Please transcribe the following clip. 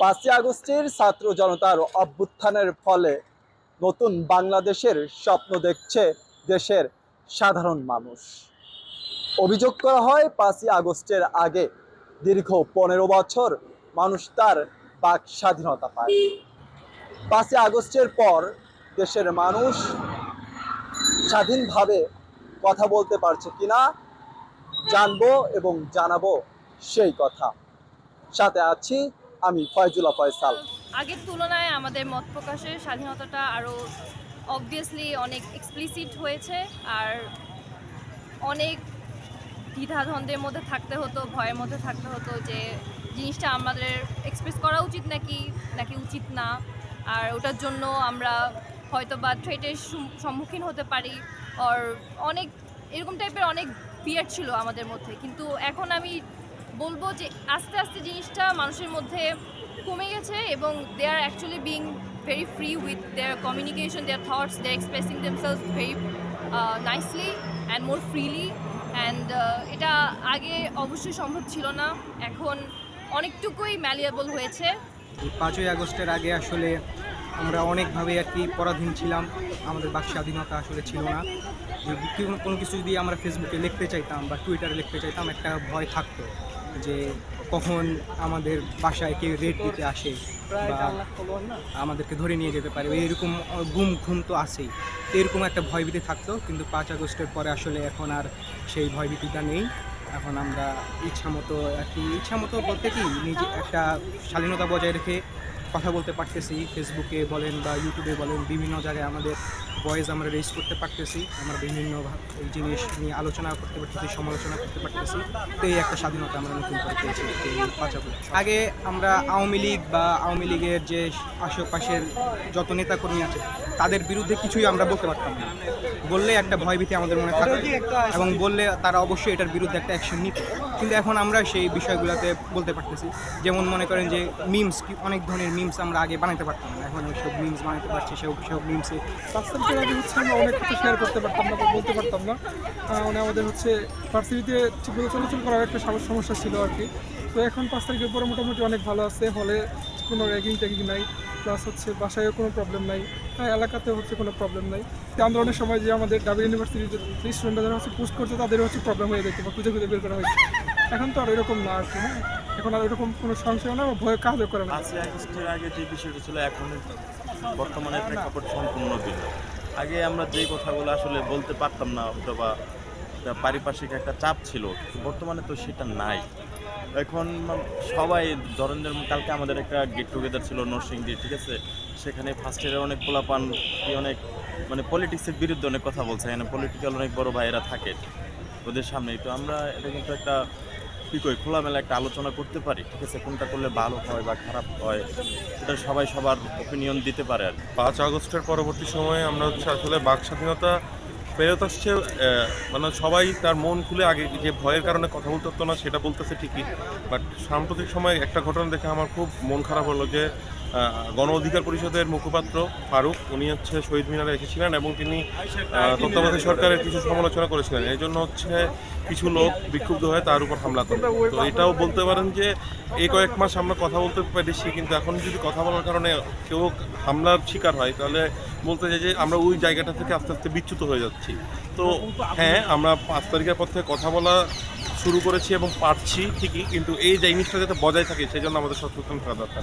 পাঁচই আগস্টের ছাত্র জনতার অভ্যুত্থানের ফলে নতুন বাংলাদেশের স্বপ্ন দেখছে দেশের সাধারণ মানুষ। অভিযোগ করা হয়, পাঁচই আগস্টের আগে দীর্ঘ পনেরো বছর মানুষ তার বাক স্বাধীনতা পায়। পাঁচই আগস্টের পর দেশের মানুষ স্বাধীনভাবে কথা বলতে পারছে কিনা জানব এবং জানাব সেই কথা। সাথে আছি আমি ফয়জুল্লাহ ফয়সাল। আগের তুলনায় আমাদের মত প্রকাশের স্বাধীনতাটা আরও অবভিয়াসলি অনেক এক্সপ্লিসিট হয়েছে আর অনেক দ্বিধাদ্বন্দ্বের মধ্যে থাকতে হতো, ভয়ের মধ্যে থাকতে হতো যে জিনিসটা আমাদের এক্সপ্রেস করা উচিত নাকি নাকি উচিত না। আর ওটার জন্য আমরা হয়তো বা থ্রেটের সম্মুখীন হতে পারি আর অনেক, এরকম টাইপের অনেক ফিয়ার ছিল আমাদের মধ্যে। কিন্তু এখন আমি বলব যে আস্তে আস্তে জিনিসটা মানুষের মধ্যে কমে গেছে এবং they are actually being very free with their communication their thoughts they expressing themselves very nicely and more freely and এটা আগে অবশ্যই সম্ভব ছিল না। এখন অনেকটুকুই ম্যালিয়েবল হয়েছে। পাঁচই আগস্টের আগে আসলে আমরা অনেকভাবে আর কি পরাধীন ছিলাম। আমাদের বাক স্বাধীনতা আসলে ছিল না। কোনো কিছু যদি আমরা ফেসবুকে লিখতে চাইতাম বা টুইটারে লিখতে চাইতাম, একটা ভয় থাকতো। যে কখন আমাদের বাসায় কেউ রেড দিতে আসে বা আমাদেরকে ধরে নিয়ে যেতে পারে এরকম গুম ঘুম তো আছেই। এরকম একটা ভয়ভীতি থাকতো, কিন্তু পাঁচ আগস্টের পরে আসলে এখন আর সেই ভয়ভীতিটা নেই। এখন আমরা ইচ্ছা মতো আর কি, ইচ্ছা মতো বলতে কি, নিজে একটা স্বাধীনতা বজায় রেখে কথা বলতে পারতেছি। ফেসবুকে বলেন বা ইউটিউবে বলেন, বিভিন্ন জায়গায় আমাদের ভয়েস আমরা রেজ করতে পারতেছি, আমরা বিভিন্ন জিনিস নিয়ে আলোচনা করতে পারতেছি, সমালোচনা করতে পারতেছি। তো এই একটা স্বাধীনতা আমরা নতুন করে পেয়েছি আগে আমরা আওয়ামী লীগ বা আওয়ামী লীগের যে আশেপাশের যত নেতাকর্মী আছে, তাদের বিরুদ্ধে কিছুই আমরা বলতে পারতাম না। বললে একটা ভয়ভীতি আমাদের মনে থাকে এবং বললে তারা অবশ্যই এটার বিরুদ্ধে একটা অ্যাকশন নিত। কিন্তু এখন আমরা সেই বিষয়গুলোতে বলতে পারতেছি। যেমন মনে করেন যে মিমস অনেক ধরনের মিমস আমরা আগে বানাতে পারতাম না। এখন সব মিমস বানাতে পারছি সব সব মিমসে তারিখের আগে হচ্ছে আমরা অনেক কিছু শেয়ার করতে পারতাম না বলতে পারতাম না। মানে আমাদের হচ্ছে ভার্সিটিতে ঠিকমতো চলাচল করার একটা সমস্যা ছিল আর কি। তো এখন পাঁচ তারিখের পরে মোটামুটি অনেক ভালো আছে। হলে কোনো র্যাগিং ট্যাগিং নাই। প্লাস হচ্ছে বাসায়ও কোনো প্রবলেম নাই হ্যাঁ এলাকাতেও হচ্ছে কোনো প্রবলেম নাই। আন্দোলনের সময় যে আমাদের ডাবল ইউনিভার্সিটির যে স্টুডেন্টরা যারা হচ্ছে পোস্ট করছে তাদের হচ্ছে প্রবলেম হয়ে যেত বা খুঁজে খুঁজে বের করা হয়েছে। এখন তো আর এরকম না আর কি হ্যাঁ? এখন আর এরকম কোনো সংশয় না বা ভয় কাজও করে না আগে যে বিষয়টা ছিল, এখন বর্তমানে প্রেক্ষাপট সম্পূর্ণ ভিন্ন। আগে আমরা যেই কথাগুলো আসলে বলতে পারতাম না, অথবা পারিপার্শ্বিক একটা চাপ ছিল, বর্তমানে তো সেটা নাই। এখন সবাই ধরেন কালকে আমাদের একটা গেট টুগেদার ছিল নরসিংদী, ঠিক আছে? সেখানে ফার্স্ট ইয়ারের অনেক পোলাপান অনেক মানে পলিটিক্সের বিরুদ্ধে অনেক কথা বলছে। এখানে পলিটিক্যাল অনেক বড় ভাইয়েরা থাকে ওদের সামনেই। তো আমরা এটা কিন্তু একটা, কী করি খোলামেলা একটা আলোচনা করতে পারি, ঠিক আছে? কোনটা করলে ভালো হয় বা খারাপ হয় এটা সবাই সবার ওপিনিয়ন দিতে পারে আর পাঁচ আগস্টের পরবর্তী সময়ে আমরা হচ্ছে আসলে বাক স্বাধীনতা ফেরত আসছে মানে সবাই তার মন খুলে আগে যে ভয়ের কারণে কথা বলতে পারতো না, সেটা বলতেছে ঠিকই। বাট সাম্প্রতিক সময়ে একটা ঘটনা দেখে আমার খুব মন খারাপ হলো যে গণ অধিকার পরিষদের মুখপাত্র ফারুক, উনি হচ্ছে শহীদ মিনারে এসেছিলেন এবং তিনি তত্ত্বাবধায়ক সরকারের কিছু সমালোচনা করেছিলেন। এই জন্য হচ্ছে কিছু লোক বিক্ষুব্ধ হয়ে তার উপর হামলা করে। তো এটাও বলতে পারেন যে এই কয়েক মাস আমরা কথা বলতে পেরেছি, কিন্তু এখন যদি কথা বলার কারণে কেউ হামলার শিকার হয়, তাহলে বলতে চাই যে আমরা ওই জায়গাটা থেকে আস্তে আস্তে বিচ্যুত হয়ে যাচ্ছি। তো হ্যাঁ আমরা পাঁচ তারিখের পর থেকে কথা বলা শুরু করেছি এবং পারছি ঠিকই, কিন্তু এই জিনিসটা যাতে বজায় থাকে সেই জন্য আমাদের সচেতন করা দরকার।